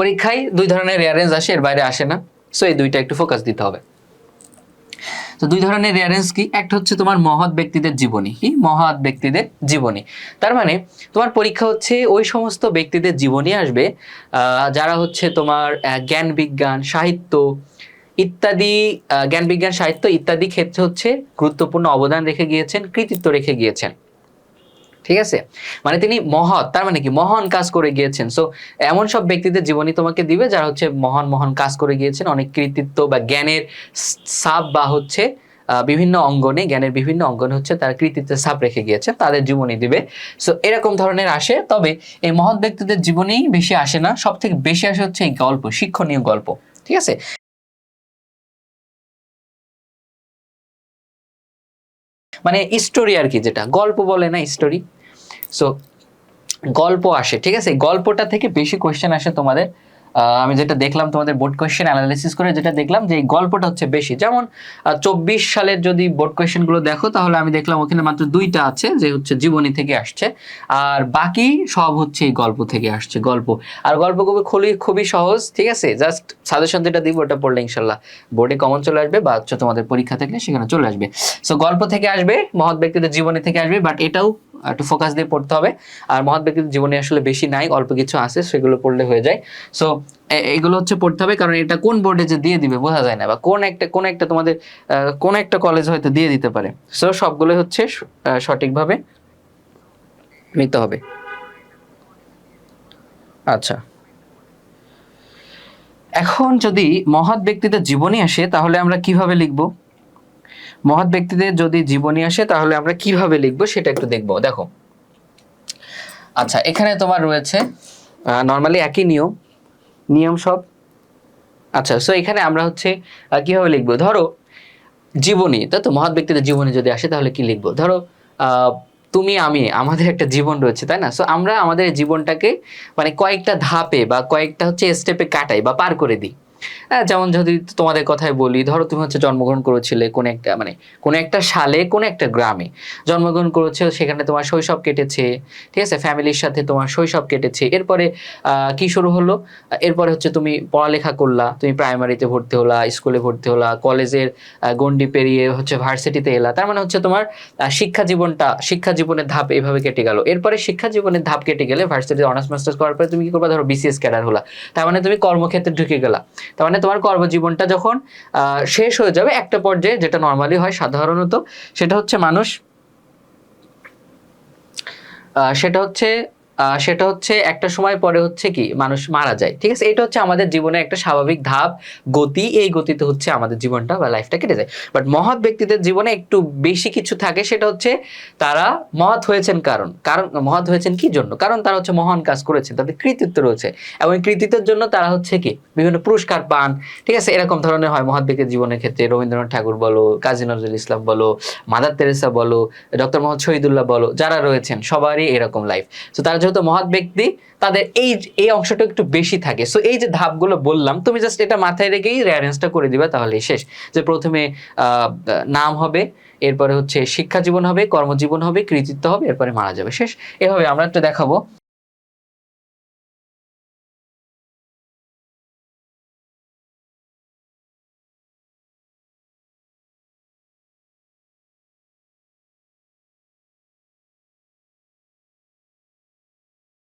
পরীক্ষায় দুই ধরনের রেয়ারেঞ্জ আসে, এর বাইরে আসে না। সো এই দুইটা একটু ফোকাস দিতে হবে। তো দুই ধরনের রেয়ারেন্স কি? একটা হচ্ছে তোমার মহৎ ব্যক্তিদের জীবনী। কি? মহৎ ব্যক্তিদের জীবনী। তার মানে তোমার পরীক্ষা হচ্ছে ওই সমস্ত ব্যক্তিদের জীবনী আসবে যারা হচ্ছে তোমার জ্ঞান বিজ্ঞান, সাহিত্য ইত্যাদি জ্ঞান বিজ্ঞান, সাহিত্য ইত্যাদি ক্ষেত্রে হচ্ছে গুরুত্বপূর্ণ অবদান রেখে গিয়েছেন, কৃতিত্ব রেখে গিয়েছেন। ঠিক আছে? মানে তিনি মহৎ, তার মানে কি? মহান কাজ করে গিয়েছেন। সো এমন সব ব্যক্তিদের জীবনী তোমাকে দিবে যারা হচ্ছে মহান মহান কাজ করে গিয়েছেন। অনেক কৃতিত্ব বা জ্ঞানের সাপ বা হচ্ছে বিভিন্ন অঙ্গনে, জ্ঞানের বিভিন্ন অঙ্গনে হচ্ছে তার কৃতিত্বের ছাপ রেখে গিয়েছে তাদের জীবনী দিবে। সো এরকম ধরনের আসে। তবে এই মহৎ ব্যক্তিদের জীবনেই বেশি আসে না। সব থেকে বেশি আসে হচ্ছে এই গল্প, শিক্ষণীয় গল্প। ঠিক আছে? মানে স্টোরি আর কি যেটা। গল্প বলে না স্টোরি সো গল্প আসে, ঠিক আছে? গল্পটা থেকে বেশি কোয়েশ্চেন আসে তোমাদের। আমি যেটা দেখলাম তোমাদের বোর্ড কোয়েশ্চেন অ্যানালাইসিস করে, যেটা দেখলাম যে গল্পটা হচ্ছে বেশি। যেমন চব্বিশ সালের যদি বোর্ড কোয়েশ্চেনগুলো দেখো, তাহলে আমি দেখলাম ওখানে মাত্র দুইটা আছে যে হচ্ছে জীবনী থেকে আসছে, আর বাকি সব হচ্ছে এই গল্প থেকে আসছে, গল্প। আর গল্প খুবই খুবই খুবই সহজ, ঠিক আছে? জাস্ট সাজেশন যেটা দিব, ওটা পড়লে ইনশাল্লাহ বোর্ডে কমন চলে আসবে, বা হচ্ছে তোমাদের পরীক্ষা থাকলে সেখানে চলে আসবে। সো গল্প থেকে আসবে, মহৎ ব্যক্তিদের জীবনী থেকে আসবে বাট এটাও একটু ফোকাস দিয়ে পড়তে হবে। আর মহৎ ব্যক্তিদের জীবনে আসলে বেশি নাই, অল্প কিছু আছে, সেগুলো পড়লে হয়ে যায়। সো এগুলো হচ্ছে পড়তে হবে, কারণ এটা কোন বোর্ডে যে দিয়ে দিবে বোঝা যায় না, বা কোন একটা কোন একটা তোমাদের কোন একটা কলেজ হয়তো দিয়ে দিতে পারে। সো সবগুলো হচ্ছে সঠিকভাবে নিতে হবে। আচ্ছা। এখন যদি মহৎ ব্যক্তিদের জীবনী আসে, তাহলে আমরা কীভাবে লিখব? মহৎ ব্যক্তিদের যদি জীবনী আসে, তাহলে আমরা কীভাবে লিখব সেটা একটু দেখব। দেখো। আচ্ছা এখানে তোমার রয়েছে নর্মালি একই নিয়ম। নিয়ম সব। আচ্ছা সো এখানে আমরা হচ্ছে কীভাবে লিখব? ধরো, জীবনী। তাই তো মহৎ ব্যক্তিদের জীবনী যদি আসে, তাহলে কি লিখব? ধরো তুমি, আমি, আমাদের একটা জীবন রয়েছে, তাই না? সো আমরা আমাদের জীবনটাকে মানে কয়েকটা ধাপে বা কয়েকটা হচ্ছে স্টেপে কাটাই বা পার করে দিই। যেমন যদি তোমাদের কথাই বলি, ধরো তুমি হচ্ছে জন্মগ্রহণ করেছিলে কোন একটা মানে কোন একটা সালে, কোন একটা গ্রামে। জন্মগ্রহণ করেছে, সেখানে তোমার শৈশব কেটেছে, ঠিক আছে? ফ্যামিলির সাথে তোমার শৈশব কেটেছে। এরপরে কি শুরু হলো? এরপরে হচ্ছে তুমি পড়ালেখা করলা, তুমি প্রাইমারিতে ভর্তি হলা স্কুলে ভর্তি হলা কলেজের গণ্ডি পেরিয়ে হচ্ছে ভার্সিটিতে এলা। তার মানে হচ্ছে তোমার শিক্ষা জীবনটা, শিক্ষা জীবনের ধাপ এভাবে কেটে গেল। এরপরে শিক্ষা জীবনের ধাপ কেটে গেলে ভার্সিটিতে অনার্স মাস্টার্স করার পরে তুমি কি করবা? ধরো বিসিএস ক্যাডার হলা। তার মানে তুমি কর্মক্ষেত্রে ঢুকে গেলা। তার মানে তোমার কর্মজীবনটা যখন শেষ হয়ে যাবে, একটা পর্যায়ে যেটা নর্মালি হয় সাধারণত, সেটা হচ্ছে মানুষ সেটা হচ্ছে সেটা হচ্ছে একটা সময় পরে হচ্ছে কি মানুষ মারা যায়, ঠিক আছে? এটা হচ্ছে আমাদের জীবনে একটা স্বাভাবিক ধাপ, গতি, এই গতিতে হচ্ছে আমাদের জীবনটা বা লাইফটা কেটে যায়। বাট মহৎ ব্যক্তিদের জীবনে একটু বেশি কিছু থাকে, সেটা হচ্ছে তারা মহৎ হয়েছেন কারণ। কারণ, মহৎ হয়েছেন কি জন্য? কারণ তারা হচ্ছে মহান কাজ করেছেন, তাদের কৃতিত্ব রয়েছে। এবং এই কৃতিত্বের জন্য তারা হচ্ছে কি বিভিন্ন পুরস্কার পান, ঠিক আছে? এরকম ধরনের হয় মহৎ ব্যক্তির জীবনের ক্ষেত্রে। রবীন্দ্রনাথ ঠাকুর বলো, কাজী নজরুল ইসলাম বলো, মাদার তেরেসা বলো ডক্টর মোহাম্মদ শহীদুল্লাহ বলো, যারা রয়েছেন, সবারই এরকম লাইফ তো তারা যেহেতু মহৎ ব্যক্তি, তাদের এই এই অংশটা একটু বেশি থাকে। সো এই যে ধাপগুলো বললাম, তুমি জাস্ট এটা মাথায় রেখেই রেয়ারেন্সটা করে দিবে তাহলে শেষ। যে প্রথমে নাম হবে, এরপরে হচ্ছে শিক্ষা জীবন হবে, কর্মজীবন হবে, কৃতিত্ব হবে, এরপরে মারা যাবে। শেষ। এভাবে আমরা একটা দেখাবো।